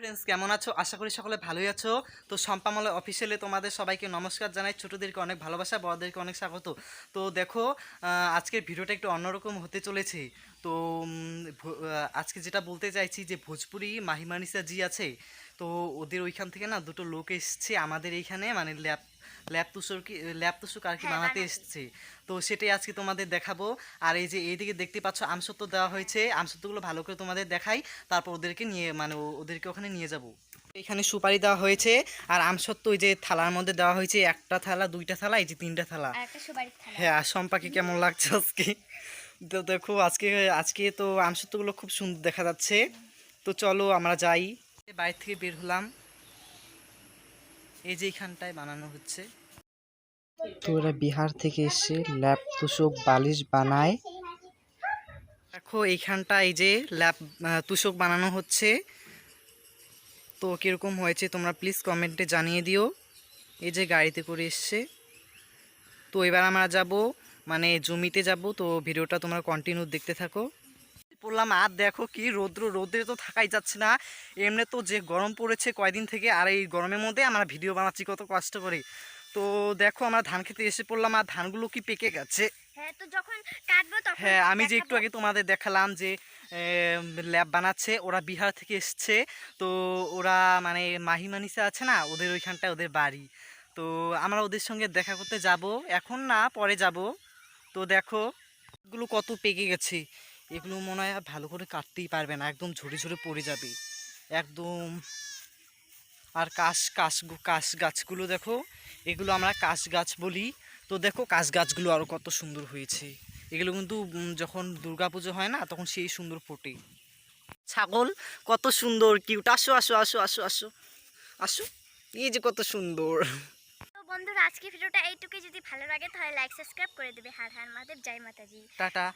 Friends কেমন আছো? আশা করি সকলে ভালোই আছো। তো সম্পামলে অফিসিয়ালি তোমাদের সবাইকে নমস্কার জানাই। ছোটোদেরকে অনেক ভালোবাসা, বড়দেরকে অনেক স্বাগত। তো দেখো আজকের ভিডিওটা একটু অন্যরকম হতে চলেছে। তো আজকে যেটা বলতে চাইছি যে ভোজপুরি মাহিমানিসা জি আছে। তো ওদের ওইখান থেকে না দুটো লোক এসছে আমাদের এইখানে মানে ল্যাব ল্যাব তুষর কি ল্যাব তুষুক আর কি হ্যাঁ, বানাতে। এসছে। তো সেটাই আজকে তোমাদের দেখাবো। আর এই যে এইদিকে দেখতে পাচ্ছ আমসত্ব দেওয়া হয়েছে। আমসত্বগুলো ভালো করে তোমাদের দেখাই তারপর ওদেরকে নিয়ে মানে ওদেরকে ওখানে নিয়ে যাব। এখানে সুপারি দেওয়া হয়েছে আর আমসত্ব ওই যে থালার মধ্যে দেওয়া হয়েছে একটা থালা দুইটা থালা এই যে তিনটা থালা। হ্যাঁ আর সম্পাকে কেমন লাগছে আজকে? তো দেখো আজকে আজকে তো আমসত্বগুলো খুব সুন্দর দেখা যাচ্ছে। তো চলো আমরা যাই। বাইরে থেকে বের হলাম। এই যে এইখানটায় বানানো হচ্ছে। তো এরা বিহার থেকে এসে ল্যাপ তুষক বালিশ বানায়। দেখো এইখানটা এই যে ল্যাপ তুষক বানানো হচ্ছে। তো কীরকম হয়েছে তোমরা প্লিজ কমেন্টে জানিয়ে দিও। এই যে গাড়িতে করে এসছে। তো এবার আমরা যাব মানে জমিতে যাব। তো ভিডিওটা তোমরা কন্টিনিউ দেখতে থাকো। বললাম আর দেখো কি রৌদ্র রৌদ্রে তো থাকাই যাচ্ছে না। এমনি তো যে গরম পড়েছে কয়দিন থেকে আর এই গরমের মধ্যে আমরা ভিডিও বানাচ্ছি কত কষ্ট করে। তো দেখো আমরা ধান খেতে এসে পড়লাম আর ধানগুলো কি পেকে গেছে? হ্যাঁ হ্যাঁ আমি যে একটু আগে তোমাদের দেখালাম যে ল্যাব বানাচ্ছে ওরা বিহার থেকে এসছে। তো ওরা মানে মাহি মাহিমানিসা আছে না ওদের ওইখানটায় ওদের বাড়ি। তো আমরা ওদের সঙ্গে দেখা করতে যাব। এখন না পরে যাব। তো দেখো এগুলো কত পেকে গেছে। এগুলো মনে হয় আর ভালো করে কাটতেই পারবে না একদম ঝরে ঝরে পড়ে যাবে। একদম আর কাশ কাশ কাশ গাছগুলো দেখো এগুলো আমরা কাশ গাছ বলি। তো দেখো কাশ গাছগুলো আরও কত সুন্দর হয়েছে। এগুলো কিন্তু যখন দুর্গাপুজো হয় না তখন সেই সুন্দর ফোটে। ছাগল কত সুন্দর কিউট। আসো আসো আসো আসো আসো আসো। এই যে কত সুন্দর। তো বন্ধুরা আজকে ভিডিওটা এইটুকুই। যদি ভালো লাগে তাহলে লাইক সাবস্ক্রাইব করে দেবে। হার হার মাদেব জয় মাতাজি। টাটা।